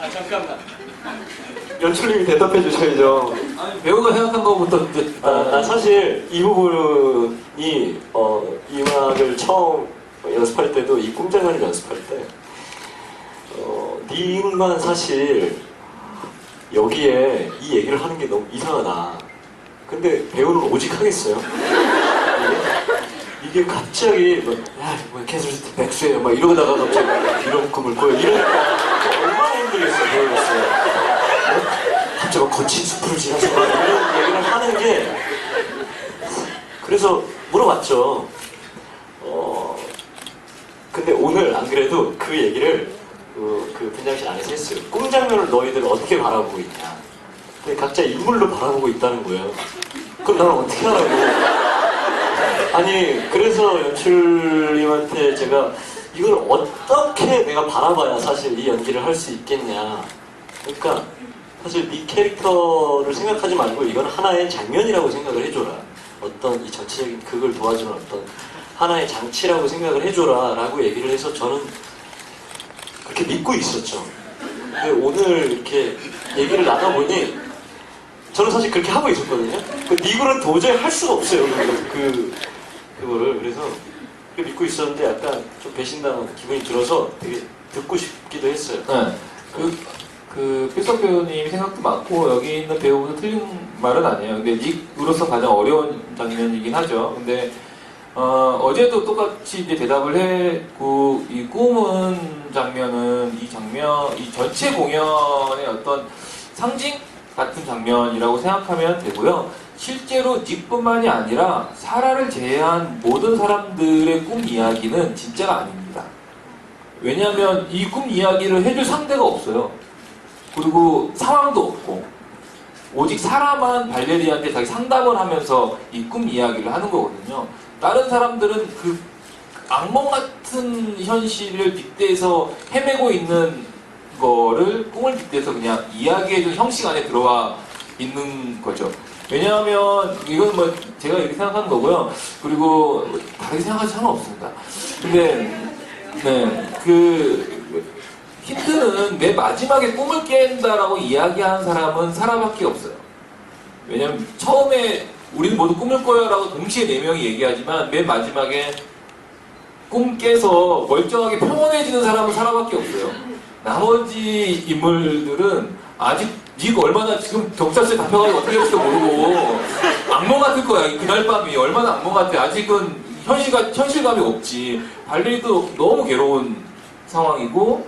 아 잠깐만. 연출님이 대답해 주셔야죠. 아니, 배우가 생각한 것부터 이제 아, 나 사실 이 부분이 어, 이 음악을 처음 연습할 때도 이 꿈장면을 연습할 때 어, 닉만 사실 여기에 이 얘기를 하는 게 너무 이상하다. 근데 배우는 오직 하겠어요. 이게, 갑자기 막, 야, 뭐 캐슬리티 백수예요. 막 이러다가 갑자기 이런 꿈을 꿔요. 이러니까 힘들겠어요, 배우였어요. 갑자기 막 거친 숲을 지나서 막 이런 얘기를 하는 게 그래서 물어봤죠. 어 근데 오늘 안 그래도 그 얘기를 그, 그 분장실 안에서 했어요. 꿈 장면을 너희들 어떻게 바라보고 있냐. 근데 각자 인물로 바라보고 있다는 거예요. 그럼 나는 어떻게 하라고? 아니 그래서 연출님한테 제가 이걸 어떻게 내가 바라봐야 사실 이 연기를 할 수 있겠냐. 그러니까 사실 네 캐릭터를 생각하지 말고 이건 하나의 장면이라고 생각을 해줘라. 어떤 이 전체적인 극을 도와주는 어떤 하나의 장치라고 생각을 해줘라 라고 얘기를 해서 저는 그렇게 믿고 있었죠. 근데 오늘 이렇게 얘기를 나눠보니 저는 사실 그렇게 하고 있었거든요. 그 니그는 도저히 할 수가 없어요. 그, 그, 그거를. 그래서 믿고 있었는데 약간 좀 배신당한 기분이 들어서 되게 듣고 싶기도 했어요. 네. 그, 그, 필석 배우님이 생각도 많고, 여기 있는 배우도 틀린 말은 아니에요. 근데 닉으로서 가장 어려운 장면이긴 하죠. 근데, 어, 어제도 똑같이 이제 대답을 했고, 이 꿈은 장면은 이 장면, 이 전체 공연의 어떤 상징 같은 장면이라고 생각하면 되고요. 실제로 닉뿐만이 아니라 사라를 제외한 모든 사람들의 꿈 이야기는 진짜가 아닙니다. 왜냐하면 이 꿈 이야기를 해줄 상대가 없어요. 그리고 상황도 없고 오직 사람만 발레리한테 자기 상담을 하면서 이 꿈 이야기를 하는 거거든요. 다른 사람들은 그 악몽 같은 현실을 빗대서 헤매고 있는 거를 꿈을 빗대서 그냥 이야기해준 형식 안에 들어와 있는 거죠. 왜냐하면 이건 뭐 제가 이렇게 생각하는 거고요. 그리고 다르게 생각하지 상관없습니다. 근데 네, 그 힌트는 내 마지막에 꿈을 깬다라고 이야기하는 사람은 사람밖에 없어요. 왜냐면 처음에 우리는 모두 꿈을 꿔요라고 동시에 네 명이 얘기하지만 맨 마지막에 꿈 깨서 멀쩡하게 평온해지는 사람은 사람밖에 없어요. 나머지 인물들은 아직 니가 얼마나 지금 경찰서에 잡혀가지고 어떻게 될지도 모르고. 악몽 같을 거야 그날 밤이. 얼마나 악몽 같아. 아직은 현실감, 현실감이 없지. 발레리도 너무 괴로운 상황이고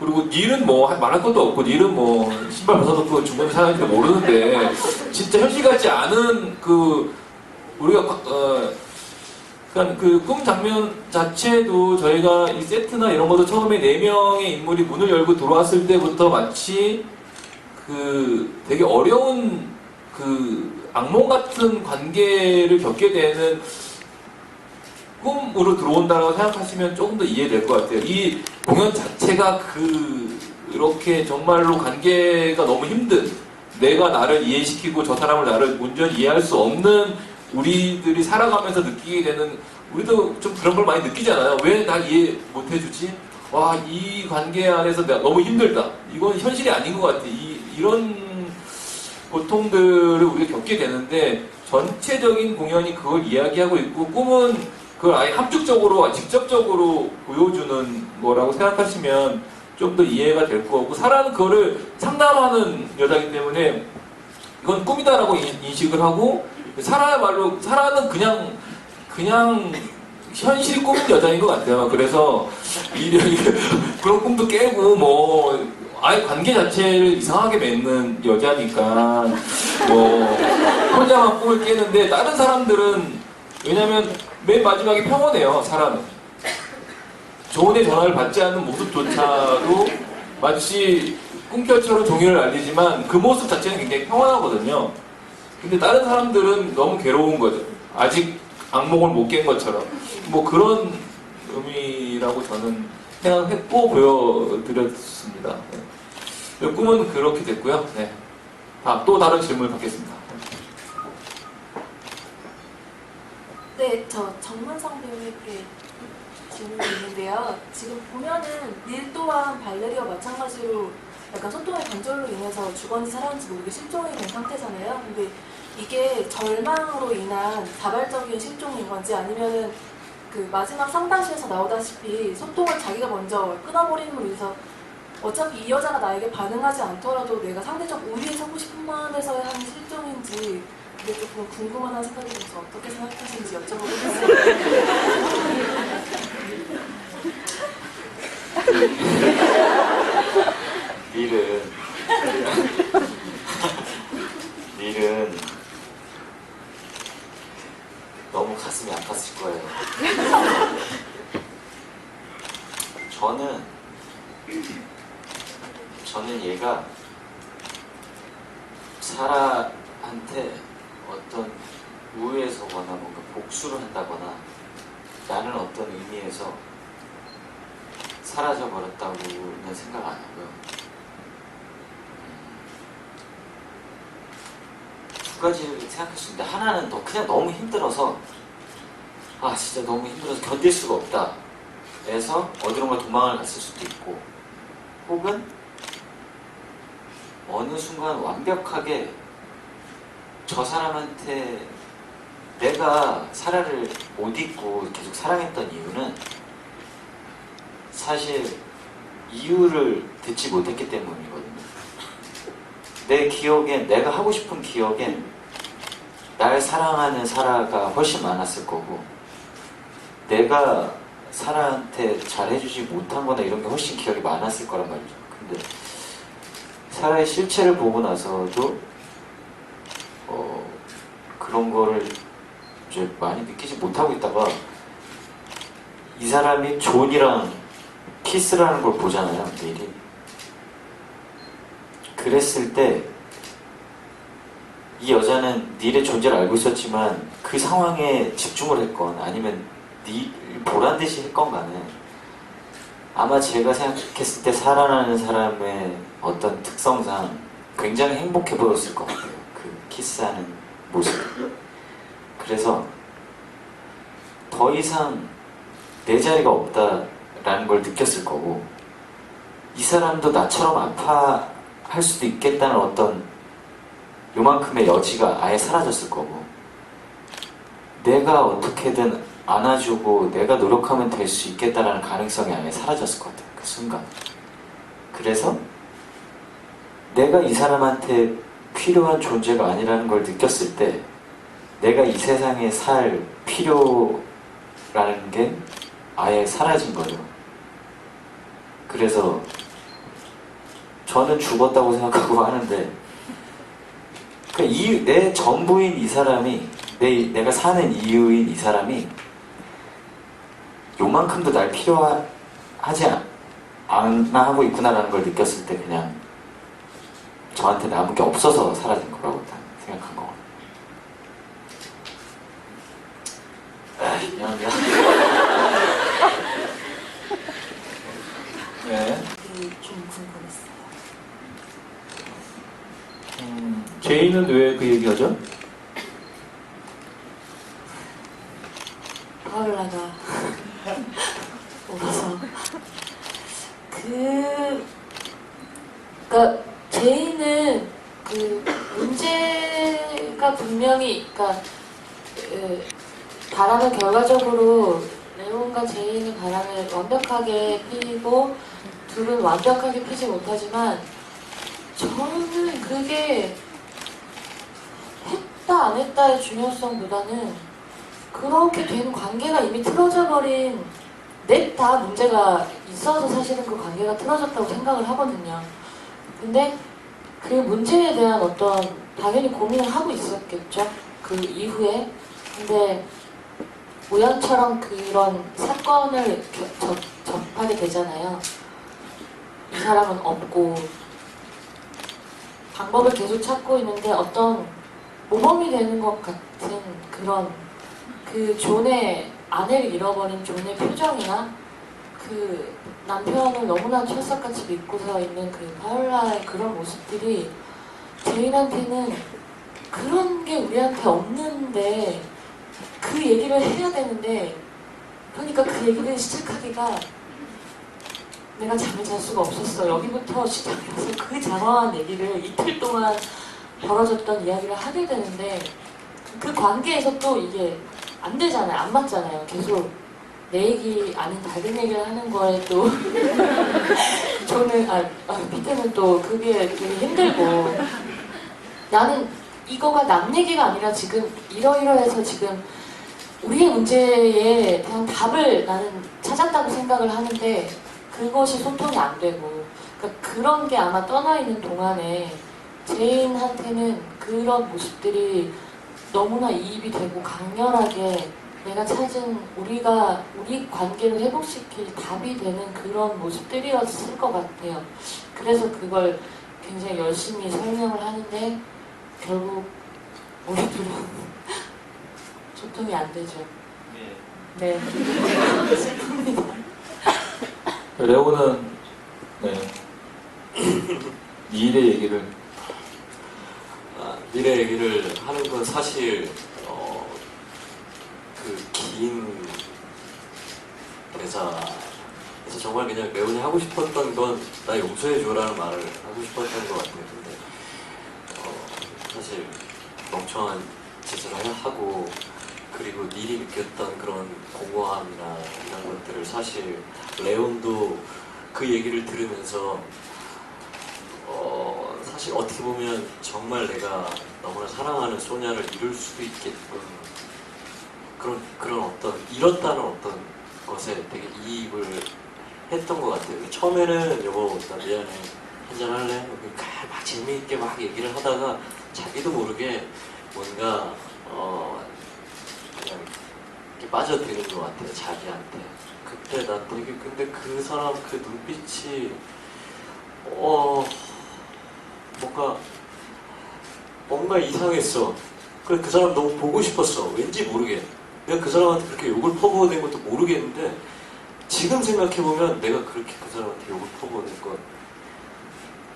그리고 닐은 뭐 할- 말할 것도 없고 닐은 뭐 신발 벗어놓고 중간에 사는지도 모르는데 진짜 현실 같지 않은 그 우리가 어, 그러니까 그꿈 장면 자체도 저희가 이 세트나 이런 것도 처음에 네 명의 인물이 문을 열고 들어왔을 때부터 마치 그 되게 어려운 그 악몽 같은 관계를 겪게 되는 꿈으로 들어온다고 생각하시면 조금 더 이해될 것 같아요. 이 공연 자체가 그 이렇게 정말로 관계가 너무 힘든 내가 나를 이해시키고 저 사람을 나를 온전히 이해할 수 없는 우리들이 살아가면서 느끼게 되는 우리도 좀 그런 걸 많이 느끼잖아요. 왜날 이해 못 해주지? 와, 이 관계 안에서 내가 너무 힘들다. 이건 현실이 아닌 것 같아. 이, 이런 고통들을 우리가 겪게 되는데 전체적인 공연이 그걸 이야기하고 있고 꿈은 그걸 아예 함축적으로 직접적으로 보여주는 거라고 생각하시면 좀 더 이해가 될 거고 사라는 그거를 상담하는 여자이기 때문에 이건 꿈이다라고 인- 인식을 하고 사라야말로 사라는 그냥 그냥 현실 꾸민 여자인 것 같아요. 그래서 이 그런 꿈도 깨고 뭐 아예 관계 자체를 이상하게 맺는 여자니까 뭐 혼자만 꿈을 깨는데 다른 사람들은 왜냐면 맨 마지막에 평온해요 사람은 좋은의 전화를 받지 않는 모습조차도 마치 꿈결처럼 종이를 날리지만 그 모습 자체는 굉장히 평온하거든요. 근데 다른 사람들은 너무 괴로운 거죠. 아직 악몽을 못 깬 것처럼. 뭐 그런 의미라고 저는 생각했고 보여드렸습니다. 네. 꿈은 그렇게 됐고요. 네. 아, 또 다른 질문을 받겠습니다. 네, 저 정문성 배우님께 질문이 있는데요. 지금 보면은 닐 또한 발레리와 마찬가지로 약간 소통의 단절로 인해서 죽었는지 살았는지 모르게 실종이 된 상태잖아요. 근데 이게 절망으로 인한 자발적인 실종인 건지 아니면은 그 마지막 상담실에서 나오다시피 소통을 자기가 먼저 끊어버림으로 인해서 어차피 이 여자가 나에게 반응하지 않더라도 내가 상대적 우위에 서고 싶은 마음에서 한 실종인지 그게 조금 궁금하다는 생각이 들어서 어떻게 생각하시는지 여쭤보겠습니다. 닐은 너무 가슴이 아팠을 거예요. 저는 얘가 사라한테 어떤 우회에 서 거나 뭔가 복수를 한다거나 나는 어떤 의미에서 사라져 버렸다고는 생각 안 하고요. 두 가지를 생각할 수 있는데 하나는 너 그냥 너무 힘들어서 아 진짜 너무 힘들어서 견딜 수가 없다 해서 어디론가 도망을 갔을 수도 있고 혹은 어느 순간 완벽하게 저 사람한테 내가 사라를 못 잊고 계속 사랑했던 이유는 사실 이유를 듣지 못했기 때문이거든요. 내 기억엔 내가 하고 싶은 기억엔 날 사랑하는 사라가 훨씬 많았을 거고 내가 사라한테 잘해주지 못한 거나 이런 게 훨씬 기억이 많았을 거란 말이죠. 근데 사라의 실체를 보고 나서도 어, 그런 거를 이제 많이 느끼지 못하고 있다가 이 사람이 존이랑 키스를 하는 걸 보잖아요, 내일이. 그랬을 때, 이 여자는 닐의 존재를 알고 있었지만, 그 상황에 집중을 했건, 아니면 닐 보란 듯이 했건 간에, 아마 제가 생각했을 때 살아나는 사람의 어떤 특성상 굉장히 행복해 보였을 것 같아요. 그 키스하는 모습. 그래서 더 이상 내 자리가 없다라는 걸 느꼈을 거고 이 사람도 나처럼 아파할 수도 있겠다는 어떤 요만큼의 여지가 아예 사라졌을 거고 내가 어떻게든 안아주고 내가 노력하면 될 수 있겠다라는 가능성이 아예 사라졌을 것 같아요 그 순간 그래서 내가 이 사람한테 필요한 존재가 아니라는 걸 느꼈을 때 내가 이 세상에 살 필요라는 게 아예 사라진 거죠. 그래서 저는 죽었다고 생각하고 하는데 그 이유, 내 전부인 이 사람이 내, 내가 사는 이유인 이 사람이 요만큼도 날 필요하지 않- 않나 하고 있구나라는 걸 느꼈을 때 그냥 저한테 남은 게 없어서 사라진 거라고 딱 생각한 거거든요. 아, 미안합니다. 네. 좀 궁금했어요. 음, 제이는 왜 그 얘기하죠? 파울라가 오셔서 그 그러니까 제이는 그 문제가 분명히 그러니까 그 바람은 결과적으로 레온과 제이는 바람을 완벽하게 피고 둘은 완벽하게 피지 못하지만 저는 그게 했다 안 했다의 중요성보다는 그렇게 된 관계가 이미 틀어져 버린 넷다 문제가 있어서 사실은 그 관계가 틀어졌다고 생각을 하거든요. 근데 그 문제에 대한 어떤 당연히 고민을 하고 있었겠죠. 그 이후에. 근데 우연처럼 그런 사건을 겨- 접, 접하게 되잖아요. 이 사람은 없고 방법을 계속 찾고 있는데 어떤 모범이 되는 것 같은 그런 그 존의 아내를 잃어버린 존의 표정이나 그 남편을 너무나 철석같이 믿고서 있는 그 파울라의 그런 모습들이 제인한테는 그런 게 우리한테 없는데 그 얘기를 해야 되는데 그러니까 그 얘기를 시작하기가 내가 잠을 잘 수가 없었어. 여기부터 시작해서 그 장황한 얘기를 이틀 동안 벌어졌던 이야기를 하게 되는데 그 관계에서 또 이게 안 되잖아요. 안 맞잖아요. 계속 내 얘기 아닌 다른 얘기를 하는 거에 또 저는 아, 아 밑에는 또 그게 되게 힘들고 나는 이거가 남 얘기가 아니라 지금 이러이러해서 지금 우리의 문제에 대한 답을 나는 찾았다고 생각을 하는데 그것이 소통이 안 되고 그러니까 그런 게 아마 떠나 있는 동안에 제인한테는 그런 모습들이 너무나 이입이 되고 강렬하게 내가 찾은 우리가 우리 관계를 회복시킬 답이 되는 그런 모습들이었을 것 같아요. 그래서 그걸 굉장히 열심히 설명을 하는데 결국 우리들은 소통이 안 되죠. 네. 슬픕니다. 레오는 네. 미래 얘기를 아, 미래 얘기를 하는 건 사실 어, 그긴 대사에서 정말 그냥 매운이 하고 싶었던 건 나 용서해줘라는 말을 하고 싶었던 것 같아요. 근데 어, 사실 멍청한 짓을 하고 그리고 미리 느꼈던 그런 공허함이나 이런 것들을 사실 레온도 그 얘기를 들으면서 어, 사실 어떻게 보면 정말 내가 너무나 사랑하는 소녀를 이룰 수도 있겠군 그런 그런 어떤 이렇다는 어떤 것에 되게 이입을 했던 것 같아요. 처음에는 여보 나 미안해 한잔 할래? 막, 막 재미있게 막 얘기를 하다가 자기도 모르게 뭔가 어 빠져드는 것 같아요 자기한테. 그때 난 되게 근데 그 사람 그 눈빛이 어 뭔가 뭔가 이상했어. 그래 그 사람 너무 보고 싶었어. 왠지 모르게. 내가 그 사람한테 그렇게 욕을 퍼부어댄 것도 모르겠는데 지금 생각해 보면 내가 그렇게 그 사람한테 욕을 퍼부어댄 건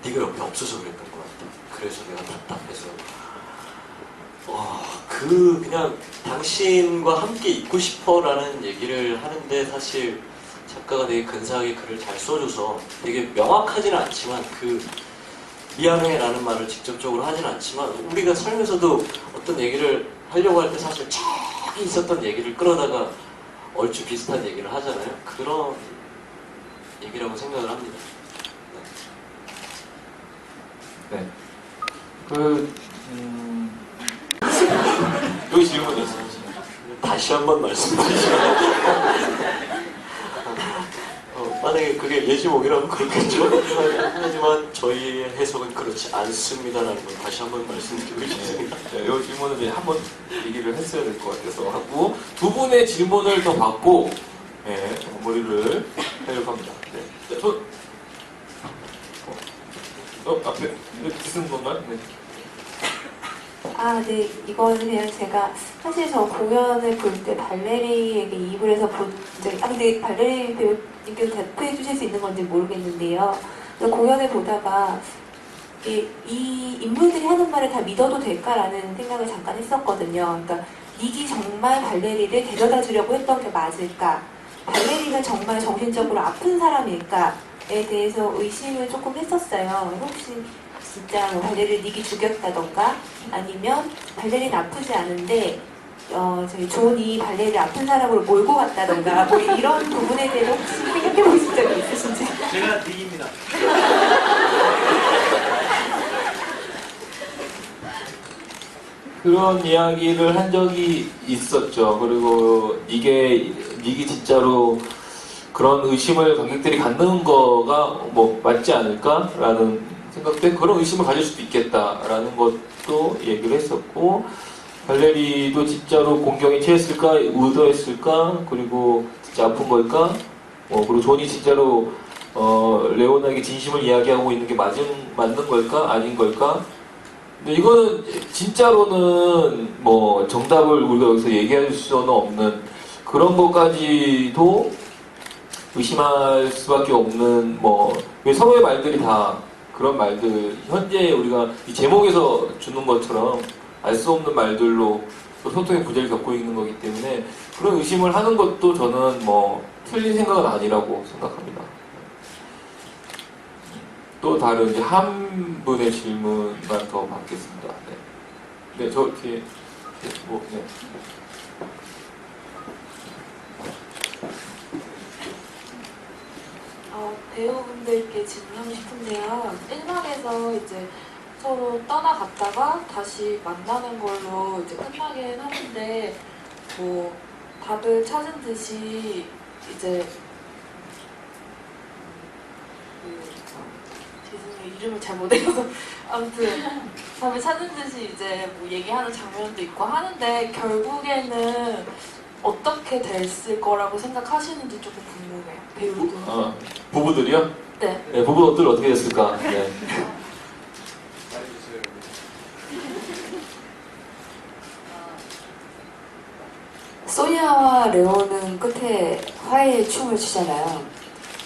네가 옆에 없어서 그랬던 것 같아. 그래서 내가 답답해서 와, 그 그냥 당신과 함께 있고 싶어라는 얘기를 하는데 사실 작가가 되게 근사하게 글을 잘 써줘서 되게 명확하지는 않지만 그 미안해라는 말을 직접적으로 하진 않지만 우리가 살면서도 어떤 얘기를 하려고 할 때 사실 저기 있었던 얘기를 끌어다가 얼추 비슷한 얘기를 하잖아요. 그런 얘기라고 생각을 합니다. 네. 그 음... 여기 질문이 있어요. 다시 한 번 말씀드리시면 어, 만약에 그게 예지목이라면 그렇겠죠. 하지만 저희의 해석은 그렇지 않습니다라는 걸 다시 한 번 말씀드리고 싶습니다. 네, 이 질문은 한번 얘기를 했어야 될 것 같아서 하고 두 분의 질문을 더 받고 네, 마무리를 하려고 합니다. 네. 자, 저, 어, 어 앞에 쓰는 건가요? 네. 아, 네. 이거는 그냥 제가 사실 저 공연을 볼 때 발레리에게 이입을 해서 본 적이, 아, 근데 발레리 배우님께서 대표해 주실 수 있는 건지 모르겠는데요. 공연을 보다가 이, 이 인물들이 하는 말을 다 믿어도 될까라는 생각을 잠깐 했었거든요. 그러니까 닉이 정말 발레리를 데려다 주려고 했던 게 맞을까? 발레리가 정말 정신적으로 아픈 사람일까 에 대해서 의심을 조금 했었어요. 혹시 진짜 뭐 발레리를 닉이 죽였다던가 아니면 발레리는 아프지 않은데 어, 저희 존이 발레리를 아픈 사람으로 몰고 갔다던가 뭐 이런 부분에 대해서 혹시 생각해 보신 적이 있으신지 제가 닉입니다. 그런 이야기를 한 적이 있었죠. 그리고 이게 이게 진짜로 그런 의심을 관객들이 갖는 거가 뭐 맞지 않을까라는 생각도 그런 의심을 가질 수도 있겠다라는 것도 얘기를 했었고 발레리도 진짜로 공경에 취했을까 의도했을까 그리고 진짜 아픈 걸까? 어, 그리고 존이 진짜로 어, 레오나에게 진심을 이야기하고 있는 게 맞은 맞는 걸까 아닌 걸까? 근데 이거는 진짜로는 뭐 정답을 우리가 여기서 얘기할 수는 없는 그런 것까지도 의심할 수밖에 없는 뭐 서로의 말들이 다 그런 말들 현재 우리가 이 제목에서 주는 것처럼 알 수 없는 말들로 또 소통의 부재를 겪고 있는 거기 때문에 그런 의심을 하는 것도 저는 뭐 틀린 생각은 아니라고 생각합니다. 또 다른 이제 한 분의 질문만 더 받겠습니다. 네, 네, 저 뒤에 뭐, 네. 어, 배우분들께 질문하고 싶은데요. 1막에서 이제 서로 떠나갔다가 다시 만나는 걸로 이제 끝나긴 하는데, 뭐, 답을 찾은 듯이 이제, 그. 이름을 잘못 외워서. 아무튼, 답을 찾은 듯이 이제 뭐 얘기하는 장면도 있고 하는데, 결국에는 어떻게 됐을 거라고 생각하시는지 조금 궁금해요. 배우도. 어, 부부들이요? 네. 네, 부부들 어떻게 됐을까? 네. 소니아와 레오는 끝에 화해의 춤을 추잖아요.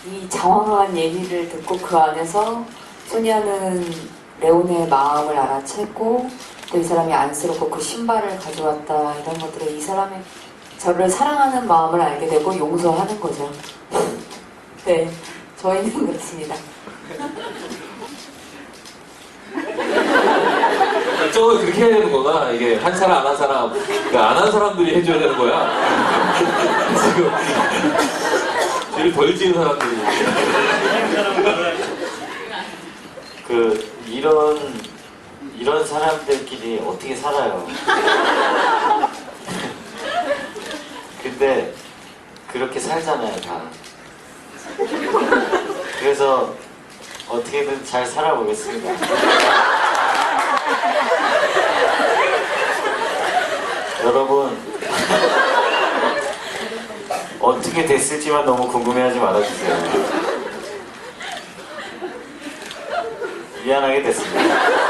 이 장황한 얘기를 듣고 그 안에서 소니아는 레온의 마음을 알아챘고 또 이 사람이 안쓰럽고 그 신발을 가져왔다 이런 것들을 이 사람이 저를 사랑하는 마음을 알게 되고 용서하는 거죠. 네, 저희는 그렇습니다. 결정을 그렇게 해야 되는 거구나. 이게 한 사람 안 한 사람, 안한 사람들이 해줘야 되는 거야. 지금 죄를 덜 지은 사람들이. 그 이런 이런 사람들끼리 어떻게 살아요? 근데 그렇게 살잖아요 다. 그래서 어떻게든 잘 살아보겠습니다. 여러분 어떻게 됐을지만 너무 궁금해하지 말아주세요. 미안하게 됐습니다.